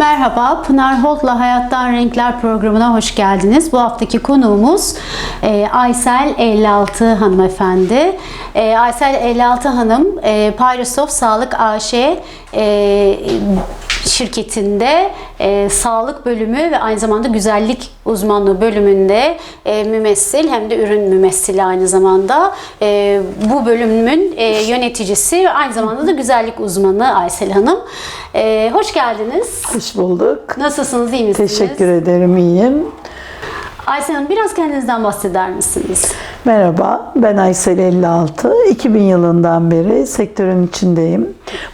Merhaba, Pınar Holt'la Hayattan Renkler programına hoş geldiniz. Bu haftaki konuğumuz e, Aysel 56 hanımefendi. E, Aysel 56 hanım, e, Payrosoft Sağlık AŞ e, şirketinde e, sağlık bölümü ve aynı zamanda güzellik uzmanlığı bölümünde e, mümessil hem de ürün mümessili aynı zamanda. E, bu bölümün e, yöneticisi ve aynı zamanda da güzellik uzmanı Aysel Hanım. E, hoş geldiniz. Hoş bulduk. Nasılsınız, iyi misiniz? Teşekkür ederim, iyiyim. Aysel Hanım biraz kendinizden bahseder misiniz? Merhaba, ben Aysel 56. 2000 yılından beri sektörün içindeyim.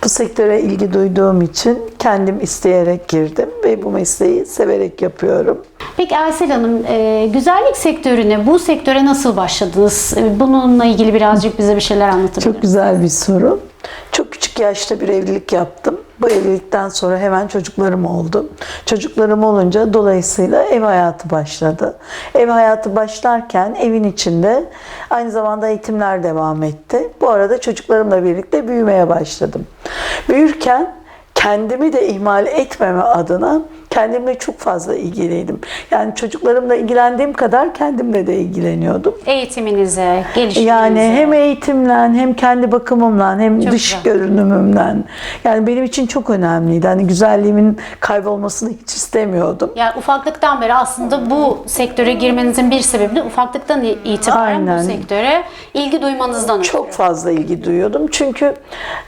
Bu sektöre ilgi duyduğum için kendim isteyerek girdim ve bu mesleği severek yapıyorum. Peki Aysel Hanım, e, güzellik sektörüne, bu sektöre nasıl başladınız? Bununla ilgili birazcık bize bir şeyler anlatabilir Çok güzel bir soru. Çok küçük yaşta bir evlilik yaptım. Bu evlilikten sonra hemen çocuklarım oldu. Çocuklarım olunca dolayısıyla ev hayatı başladı. Ev hayatı başlarken evin içinde aynı zamanda eğitimler devam etti. Bu arada çocuklarımla birlikte büyümeye başladım. Büyürken kendimi de ihmal etmeme adına kendimle çok fazla ilgiliydim. Yani çocuklarımla ilgilendiğim kadar kendimle de ilgileniyordum. Eğitiminize, gelişiminize. Yani hem eğitimle hem kendi bakımımla hem Çok dış güzel. görünümümle yani benim için çok önemliydi. Hani güzelliğimin kaybolmasını hiç istemiyordum. Yani ufaklıktan beri aslında bu sektöre girmenizin bir sebebi de ufaklıktan itibaren Aynen. bu sektöre ilgi duymanızdan ötürü. Çok fazla ilgi duyuyordum. Çünkü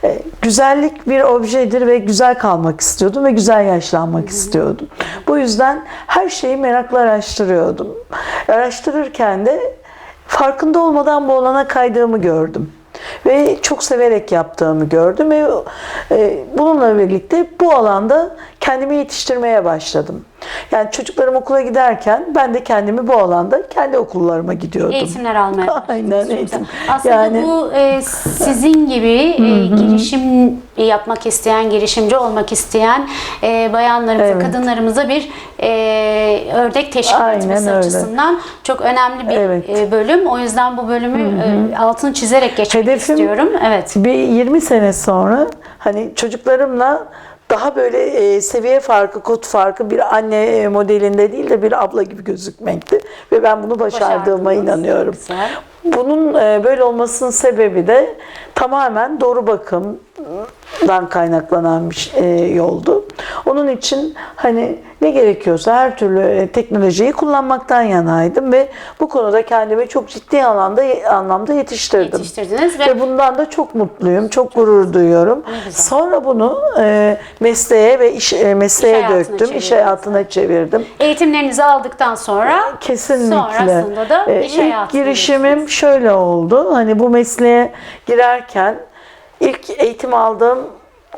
e, güzellik bir objedir ve güzel kalmak istiyordum ve güzel yaşlanmak istiyordum. Bu yüzden her şeyi merakla araştırıyordum. Araştırırken de farkında olmadan bu alana kaydığımı gördüm. Ve çok severek yaptığımı gördüm ve e, bununla birlikte bu alanda kendimi yetiştirmeye başladım. Yani çocuklarım okula giderken ben de kendimi bu alanda kendi okullarıma gidiyordum. Eğitimler almaya. Aynen eğitim. Aslında Yani- bu e, sizin gibi e, girişim yapmak isteyen, girişimci olmak isteyen e, bayanlarımıza, Evet. kadınlarımıza bir e, ördek teşkil Aynen etmesi öyle. açısından çok önemli bir Evet. e, bölüm. O yüzden bu bölümü e, altını çizerek geçmek Hedefim- istiyorum. Evet. Bir 20 sene sonra hani çocuklarımla daha böyle e, seviye farkı, kod farkı bir anne e, modelinde değil de bir abla gibi gözükmekti. Ve ben bunu başardığıma inanıyorum. Güzel. Bunun e, böyle olmasının sebebi de tamamen doğru bakımdan kaynaklanan bir e, yoldu. Onun için hani ne gerekiyorsa her türlü e, teknolojiyi kullanmaktan yanaydım ve bu konuda kendimi çok ciddi anlamda anlamda yetiştirdim. Yetiştirdiniz ve Ve bundan da çok mutluyum, çok gurur duyuyorum. Sonra bunu e, mesleğe ve iş e, mesleğe hayatına döktüm, iş hayatına çevirdim. eğitimlerinizi aldıktan sonra Kesinlikle. sonrasında da E, iş ilk hayatına girişimim şöyle oldu. Hani bu mesleğe girerken ilk eğitim aldığım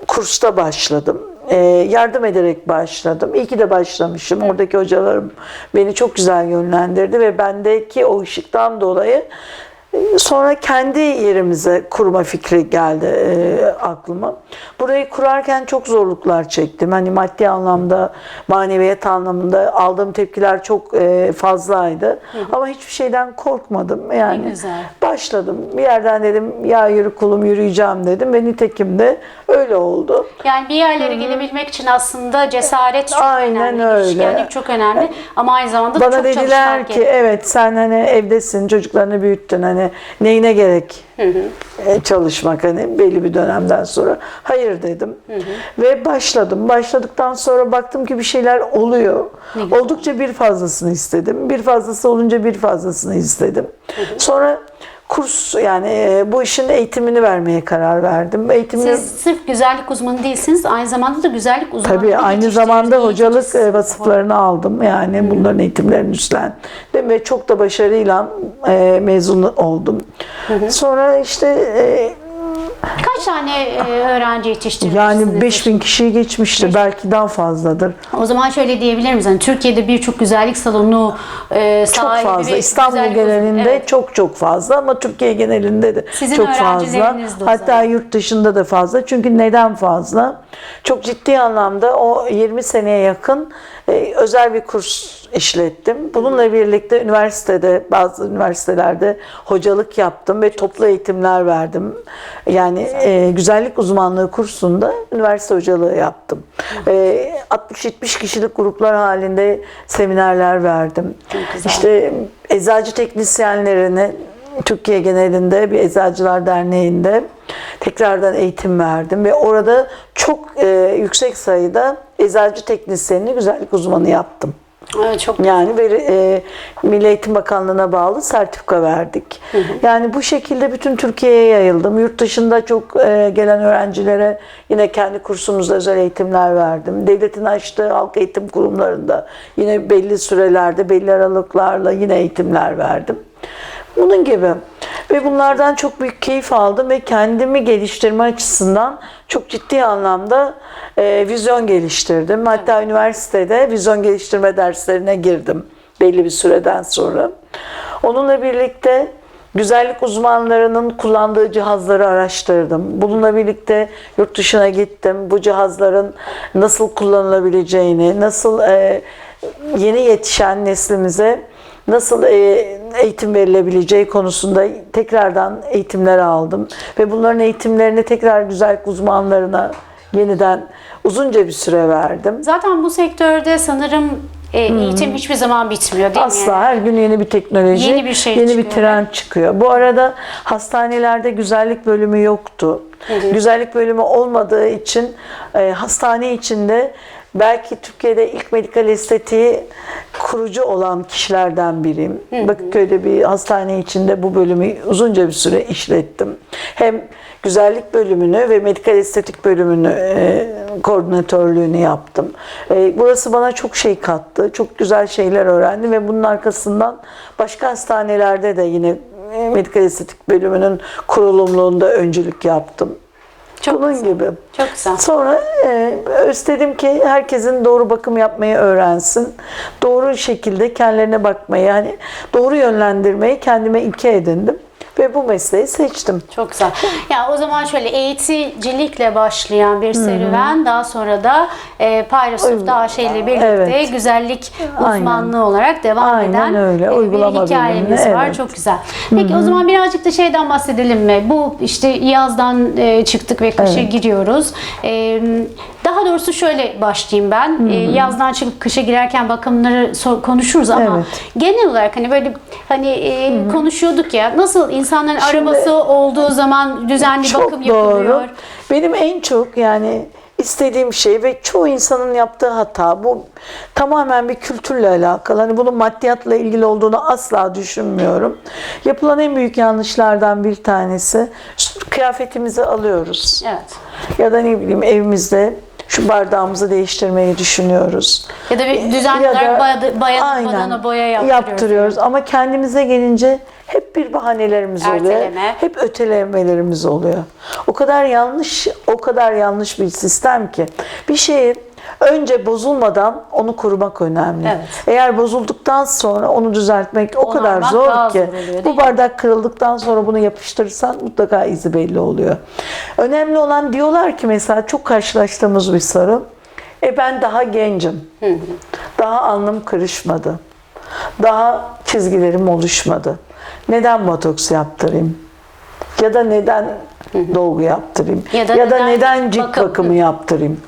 kursta başladım. E, yardım ederek başladım. İyi ki de başlamışım. Oradaki hocalarım beni çok güzel yönlendirdi ve bendeki o ışıktan dolayı Sonra kendi yerimize kurma fikri geldi e, aklıma. Burayı kurarken çok zorluklar çektim. Hani maddi anlamda, maneviyat anlamında aldığım tepkiler çok e, fazlaydı. Ama hiçbir şeyden korkmadım. Yani güzel. başladım. Bir yerden dedim ya yürü kulum yürüyeceğim dedim ve nitekim de öyle oldu. Yani bir yerlere gelebilmek için aslında cesaret çok Aynen önemli. öyle. çok önemli ama aynı zamanda da Bana çok dediler ki evet sen hani evdesin çocuklarını büyüttün hani neyine gerek e, çalışmak hani belli bir dönemden sonra. Hayır dedim. Ve başladım. Başladıktan sonra baktım ki bir şeyler oluyor. Ne güzel. Oldukça bir fazlasını istedim. Bir fazlası olunca bir fazlasını istedim. Sonra kurs yani e, bu işin eğitimini vermeye karar verdim. Eğitimini Siz sırf güzellik uzmanı değilsiniz, aynı zamanda da güzellik uzmanı. Tabii aynı zamanda hocalık e, vasıflarını aldım. Yani bunların eğitimlerini üstlendim ve çok da başarıyla e, mezun oldum. Sonra işte Kaç tane e, öğrenci yetiştirmişsiniz? yani 5000 kişiyi geçmiştir. Belki daha fazladır. O zaman şöyle diyebilir miyiz? Hani Türkiye'de birçok güzellik salonu e, Çok sahibi fazla. ve İstanbul genelinde Evet. çok çok fazla ama Türkiye genelinde de Sizin çok fazla. Hatta yurt dışında da fazla. Çünkü neden fazla? Çok ciddi anlamda o 20 seneye yakın e, özel bir kurs işlettim. Bununla birlikte üniversitede bazı üniversitelerde hocalık yaptım ve toplu eğitimler verdim. Yani e, güzellik uzmanlığı kursunda üniversite hocalığı yaptım. E, 60-70 kişilik gruplar halinde seminerler verdim. İşte eczacı teknisyenlerine Türkiye genelinde bir Eczacılar Derneği'nde tekrardan eğitim verdim ve orada çok e, yüksek sayıda eczacı teknisyenini güzellik uzmanı yaptım. Evet, çok Yani veri, e, Milli Eğitim Bakanlığı'na bağlı sertifika verdik. Yani bu şekilde bütün Türkiye'ye yayıldım. Yurt dışında çok e, gelen öğrencilere yine kendi kursumuzda özel eğitimler verdim. Devletin açtığı halk eğitim kurumlarında yine belli sürelerde, belli aralıklarla yine eğitimler verdim. Bunun gibi. Ve bunlardan çok büyük keyif aldım ve kendimi geliştirme açısından çok ciddi anlamda e, vizyon geliştirdim. Hatta üniversitede vizyon geliştirme derslerine girdim belli bir süreden sonra. Onunla birlikte güzellik uzmanlarının kullandığı cihazları araştırdım. Bununla birlikte yurt dışına gittim. Bu cihazların nasıl kullanılabileceğini, nasıl e, yeni yetişen neslimize nasıl e, eğitim verilebileceği konusunda tekrardan eğitimler aldım. Ve bunların eğitimlerini tekrar güzellik uzmanlarına yeniden uzunca bir süre verdim. Zaten bu sektörde sanırım e, eğitim hiçbir zaman bitmiyor değil mi? Asla her gün yeni bir teknoloji, Yeni bir şey yeni bir çıkıyor. trend çıkıyor. Bu arada hastanelerde güzellik bölümü yoktu. Güzellik bölümü olmadığı için e, hastane içinde belki Türkiye'de ilk medikal estetiği kurucu olan kişilerden biriyim. Bakırköy'de bir hastane içinde bu bölümü uzunca bir süre işlettim. Hem güzellik bölümünü ve medikal estetik bölümünü e, koordinatörlüğünü yaptım. E, burası bana çok şey kattı. Çok güzel şeyler öğrendim ve bunun arkasından başka hastanelerde de yine medikal estetik bölümünün kurulumluğunda öncülük yaptım. Çok Bunun güzel. gibi. Çok güzel. Sonra e, istedim ki herkesin doğru bakım yapmayı öğrensin. Doğru şekilde kendilerine bakmayı, yani doğru yönlendirmeyi kendime ilke edindim. Ve bu mesleği seçtim. Çok güzel. Ya o zaman şöyle eğiticilikle başlayan bir serüven daha sonra da e, Payrosuf'ta Ayşe ile birlikte Evet. güzellik Aynen. uzmanlığı olarak devam Aynen eden öyle. e, bir hikayemiz bölümünde, var. evet. Çok güzel. Peki o zaman birazcık da şeyden bahsedelim mi? Bu işte yazdan e, çıktık ve kışa giriyoruz. E, daha doğrusu şöyle başlayayım ben. E, yazdan çıkıp kışa girerken bakımları konuşuruz ama Evet. genel olarak hani böyle hani e, konuşuyorduk ya nasıl insanların Şimdi- arabası olduğu zaman düzenli bakım Çok yapılıyor. doğru. Benim en çok yani istediğim şey ve çoğu insanın yaptığı hata bu tamamen bir kültürle alakalı. Hani bunun maddiyatla ilgili olduğunu asla düşünmüyorum. Yapılan en büyük yanlışlardan bir tanesi kıyafetimizi alıyoruz. Evet. Ya da ne bileyim evimizde şu bardağımızı değiştirmeyi düşünüyoruz. Ya da bir düzenli olarak badana boya yaptırıyoruz. yaptırıyoruz. Ama kendimize gelince hep bir bahanelerimiz oluyor. Erteleme. Hep ötelemelerimiz oluyor. O kadar yanlış, o kadar yanlış bir sistem ki. Bir şeyi önce bozulmadan onu korumak önemli. Evet. Eğer bozulduktan sonra onu düzeltmek o Onu kadar zor ki. oluyor, Bu mi? bardak kırıldıktan sonra bunu yapıştırırsan mutlaka izi belli oluyor. Önemli olan diyorlar ki mesela çok karşılaştığımız bir soru. E ben daha gencim. Daha alnım kırışmadı. Daha çizgilerim oluşmadı. Neden botoks yaptırayım? Ya da neden dolgu yaptırayım? Ya da neden, neden cilt bakım? bakımı yaptırayım?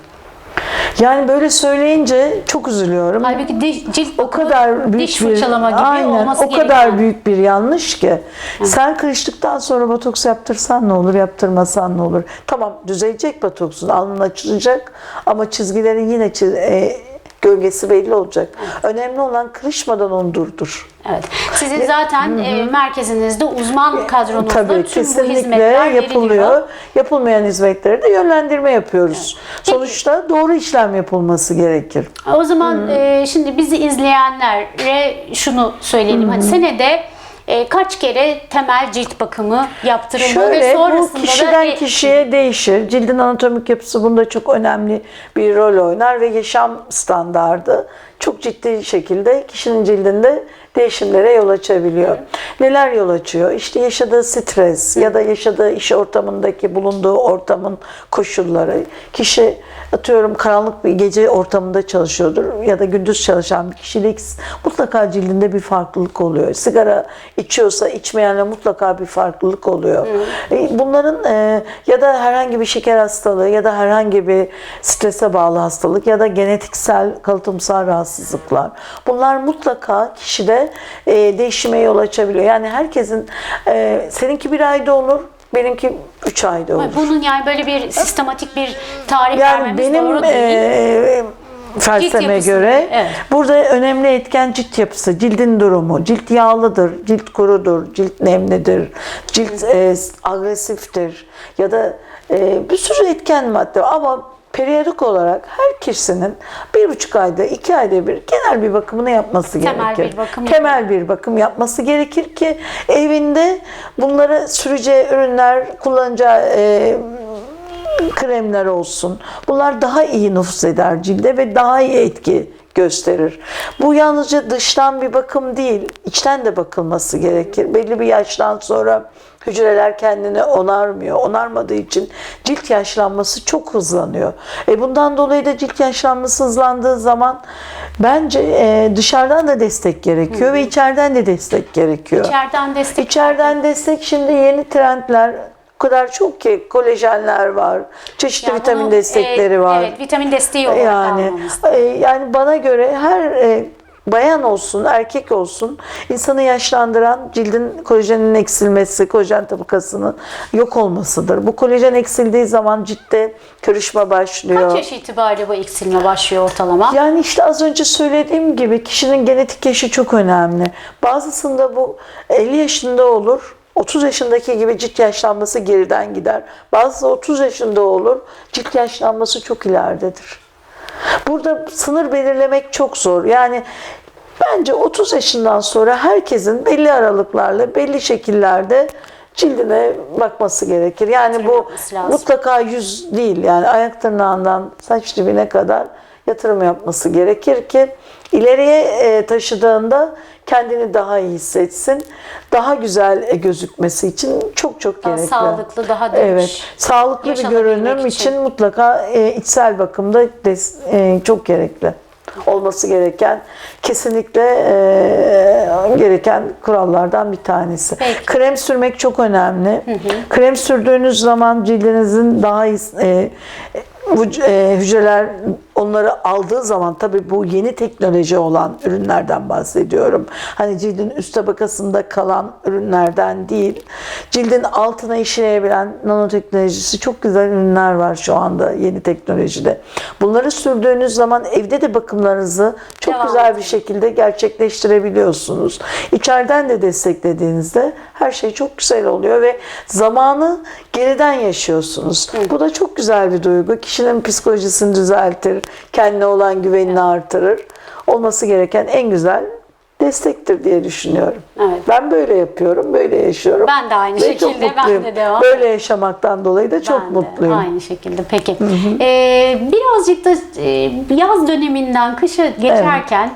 Yani böyle söyleyince çok üzülüyorum. Halbuki diş, cilt o kadar büyük diş bir fırçalama gibi aynen, olması o kadar gereken. büyük bir yanlış ki. Sen kırıştıktan sonra botoks yaptırsan ne olur, yaptırmasan ne olur? Tamam düzelecek botoksun, alnın açılacak ama çizgilerin yine çiz- e, gölgesi belli olacak. Önemli olan kırışmadan onu durdur. Evet. Sizin zaten e, merkezinizde uzman kadronuzda Tabii tüm bu hizmetler yapılıyor. veriliyor. Yapılmayan hizmetlere de yönlendirme yapıyoruz. Peki. Sonuçta doğru işlem yapılması gerekir. O zaman e, şimdi bizi izleyenlere şunu söyleyelim. Hani senede e, kaç kere temel cilt bakımı yaptırılmalı ve Şöyle bu sonrasında kişiden da kişiye değişir. Cildin anatomik yapısı bunda çok önemli bir rol oynar ve yaşam standardı çok ciddi şekilde kişinin cildinde değişimlere yol açabiliyor. Neler yol açıyor? İşte yaşadığı stres ya da yaşadığı iş ortamındaki bulunduğu ortamın koşulları. Kişi atıyorum karanlık bir gece ortamında çalışıyordur ya da gündüz çalışan bir kişilik mutlaka cildinde bir farklılık oluyor. Sigara içiyorsa içmeyenle mutlaka bir farklılık oluyor. E, Bunların e, ya da herhangi bir şeker hastalığı ya da herhangi bir strese bağlı hastalık ya da genetiksel kalıtımsal rahatsızlıklar. Bunlar mutlaka kişide e, değişime yol açabiliyor. Yani herkesin e, seninki bir ayda olur, benimki üç ayda olur. Bunun yani böyle bir sistematik bir tarih Yani vermemiz benim doğru değil. e, felsefeme göre evet. burada önemli etken cilt yapısı, cildin durumu. Cilt yağlıdır, cilt kurudur, cilt nemlidir, cilt e, agresiftir ya da e, bir sürü etken madde ama periyodik olarak her kişinin bir buçuk ayda, iki ayda bir genel bir bakımını yapması Temel gerekir. bir bakım Temel bir bakım yapması gerekir ki evinde bunları süreceği ürünler, kullanacağı e, kremler olsun. Bunlar daha iyi nüfuz eder cilde ve daha iyi etki gösterir. Bu yalnızca dıştan bir bakım değil, içten de bakılması gerekir. Belli bir yaştan sonra hücreler kendini onarmıyor. Onarmadığı için cilt yaşlanması çok hızlanıyor. E bundan dolayı da cilt yaşlanması hızlandığı zaman bence e, dışarıdan da destek gerekiyor ve içeriden de destek gerekiyor. İçeriden destek İçeriden destek şimdi yeni trendler o kadar çok ki kolajenler var, çeşitli Yani vitamin bunu, destekleri e, var. Evet, vitamin desteği olarak yani almamız. e, yani bana göre her e, bayan olsun, erkek olsun insanı yaşlandıran cildin kolajenin eksilmesi, kolajen tabakasının yok olmasıdır. Bu kolajen eksildiği zaman ciltte kırışma başlıyor. Kaç yaş itibariyle bu eksilme başlıyor ortalama? Yani işte az önce söylediğim gibi kişinin genetik yaşı çok önemli. Bazısında bu 50 yaşında olur. 30 yaşındaki gibi cilt yaşlanması geriden gider. Bazısı 30 yaşında olur. Cilt yaşlanması çok ileridedir. Burada sınır belirlemek çok zor. Yani bence 30 yaşından sonra herkesin belli aralıklarla, belli şekillerde cildine bakması gerekir. Yani bu mutlaka yüz değil. Yani ayak tırnağından saç dibine kadar yatırım yapması gerekir ki ileriye e, taşıdığında kendini daha iyi hissetsin. Daha güzel gözükmesi için çok çok Daha gerekli. sağlıklı, daha dinç, Evet. Sağlıklı bir görünüm için, için. mutlaka e, içsel bakımda des- e, çok gerekli olması gereken kesinlikle e, gereken kurallardan bir tanesi. Peki. Krem sürmek çok önemli. Krem sürdüğünüz zaman cildinizin daha iyi e, vüc- e, hücreler onları aldığı zaman tabii bu yeni teknoloji olan ürünlerden bahsediyorum. Hani cildin üst tabakasında kalan ürünlerden değil. Cildin altına işleyebilen nanoteknolojisi çok güzel ürünler var şu anda yeni teknolojide. Bunları sürdüğünüz zaman evde de bakımlarınızı çok Devam güzel bir şekilde gerçekleştirebiliyorsunuz. İçeriden de desteklediğinizde her şey çok güzel oluyor ve zamanı geriden yaşıyorsunuz. Bu da çok güzel bir duygu. Kişinin psikolojisini düzeltir, kendine olan güvenini artırır. Olması gereken en güzel destektir diye düşünüyorum. Evet. Ben böyle yapıyorum, böyle yaşıyorum. Ben de aynı Ve şekilde, ben de devam. Böyle yaşamaktan dolayı da çok Ben de mutluyum. Aynı şekilde. Peki. Ee, birazcık da e, yaz döneminden kışa geçerken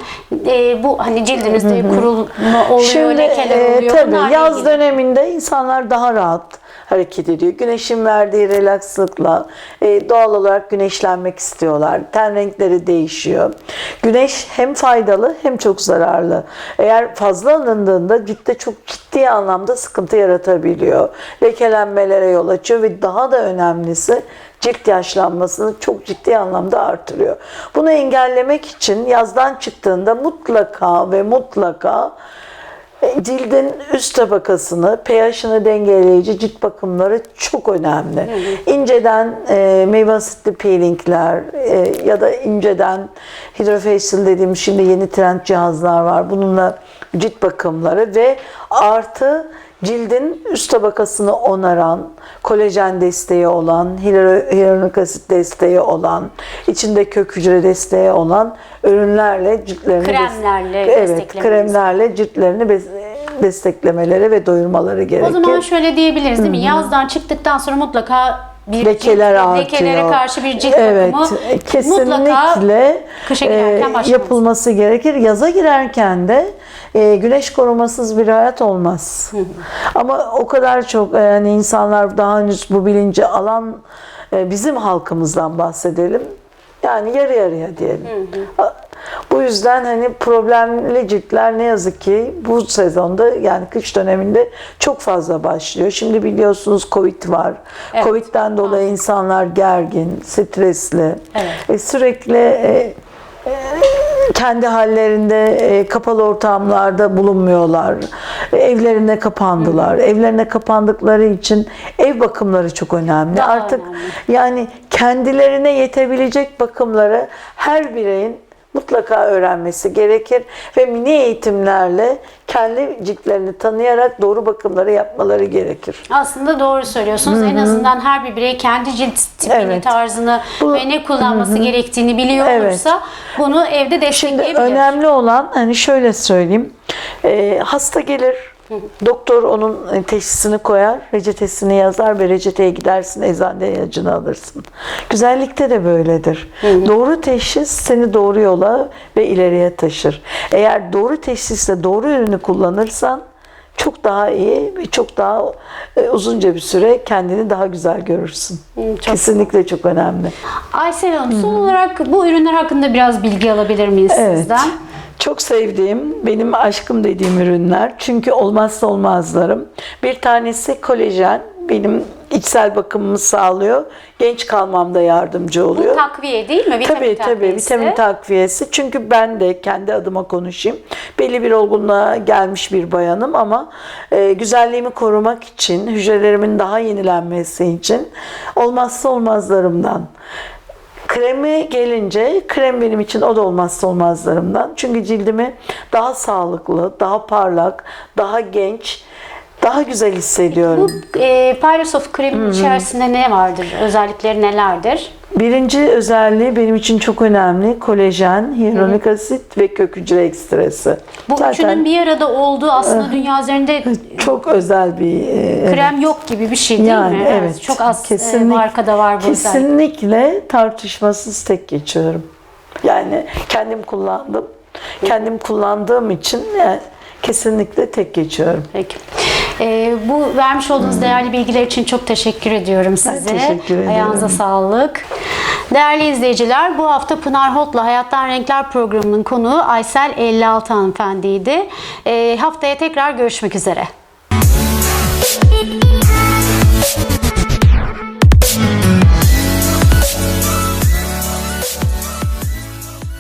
e, bu hani cildimizde kurulma oluyor, Şimdi lekeler e, oluyor. tabii Bunlarla yaz ilgili. döneminde insanlar daha rahat hareket ediyor. Güneşin verdiği relakslıkla e, doğal olarak güneşlenmek istiyorlar. Ten renkleri değişiyor. Güneş hem faydalı hem çok zararlı. Eğer fazla alındığında ciltte çok ciddi anlamda sıkıntı yaratabiliyor. Lekelenmelere yol açıyor ve daha da önemlisi cilt yaşlanmasını çok ciddi anlamda artırıyor. Bunu engellemek için yazdan çıktığında mutlaka ve mutlaka Cildin üst tabakasını, pH'ını dengeleyici cilt bakımları çok önemli. İnceden e, meyve asitli peelingler e, ya da inceden hydrofacial dediğim şimdi yeni trend cihazlar var. Bununla cilt bakımları ve artı cildin üst tabakasını onaran, kolajen desteği olan, hyalu- hyaluronik asit desteği olan, içinde kök hücre desteği olan ürünlerle ciltlerini Kremlerle evet, kremlerle ciltlerini desteklemeleri ve doyurmaları gerekir. O zaman şöyle diyebiliriz değil mi? Yazdan çıktıktan sonra mutlaka bir lekeler cilt- artıyor. lekelere karşı bir cilt evet, bakımı kesinlikle kışa girerken başlaması. yapılması gerekir. Yaza girerken de e, güneş korumasız bir hayat olmaz. Ama o kadar çok e, yani insanlar daha henüz bu bilinci alan e, bizim halkımızdan bahsedelim. Yani yarı yarıya diyelim. A- Bu yüzden hani problemli ciltler ne yazık ki bu sezonda yani kış döneminde çok fazla başlıyor. Şimdi biliyorsunuz Covid var. Evet. Covid'den dolayı insanlar gergin, stresli. Evet. E, sürekli e, e, kendi hallerinde e, kapalı ortamlarda bulunmuyorlar. E, Evlerine kapandılar. Evlerine kapandıkları için ev bakımları çok önemli. Daha Artık önemli. yani kendilerine yetebilecek bakımları her bireyin mutlaka öğrenmesi gerekir ve mini eğitimlerle kendi ciltlerini tanıyarak doğru bakımları yapmaları gerekir. Aslında doğru söylüyorsunuz. En azından her bir birey kendi cilt tipini, Evet. tarzını Bu- ve ne kullanması gerektiğini biliyor Evet. olursa bunu evde Şimdi destekleyebilir. önemli olan hani şöyle söyleyeyim. Ee, hasta gelir. Doktor onun e, teşhisini koyar, reçetesini yazar ve reçeteye gidersin, eczanede ilacını alırsın. Güzellikte de böyledir. Doğru teşhis seni doğru yola ve ileriye taşır. Eğer doğru teşhisle doğru ürünü kullanırsan çok daha iyi ve çok daha e, uzunca bir süre kendini daha güzel görürsün. çok Kesinlikle çok önemli. Aysel Hanım son olarak bu ürünler hakkında biraz bilgi alabilir miyiz Evet. sizden? Çok sevdiğim, benim aşkım dediğim ürünler. Çünkü olmazsa olmazlarım. Bir tanesi kolajen. Benim içsel bakımımı sağlıyor. Genç kalmamda yardımcı Bu oluyor. takviye değil mi? Vitamin Tabii tabii takviyesi. vitamin takviyesi. Çünkü ben de kendi adıma konuşayım. Belli bir olgunluğa gelmiş bir bayanım ama e, güzelliğimi korumak için, hücrelerimin daha yenilenmesi için olmazsa olmazlarımdan. Kremi gelince krem benim için o da olmazsa olmazlarımdan. Çünkü cildimi daha sağlıklı, daha parlak, daha genç, daha güzel hissediyorum. Bu e, Pyrosoft kremin içerisinde ne vardır? Özellikleri nelerdir? Birinci özelliği benim için çok önemli. Kolajen, hyaluronik asit ve kök hücre ekstresi. Bu üçünün bir arada olduğu aslında dünya üzerinde çok özel bir e, krem yok gibi bir şey değil yani mi? evet. Çok az e, Kesinlik- markada var bu özellik. Kesinlikle tartışmasız tek geçiyorum. Yani kendim kullandım. Kendim kullandığım için yani kesinlikle tek geçiyorum. Peki. Ee, bu vermiş olduğunuz değerli bilgiler için çok teşekkür ediyorum size. teşekkür ederim. Ayağınıza sağlık. Değerli izleyiciler, bu hafta Pınar Hot'la Hayattan Renkler programının konuğu Aysel 56 hanımefendiydi. Ee, haftaya tekrar görüşmek üzere.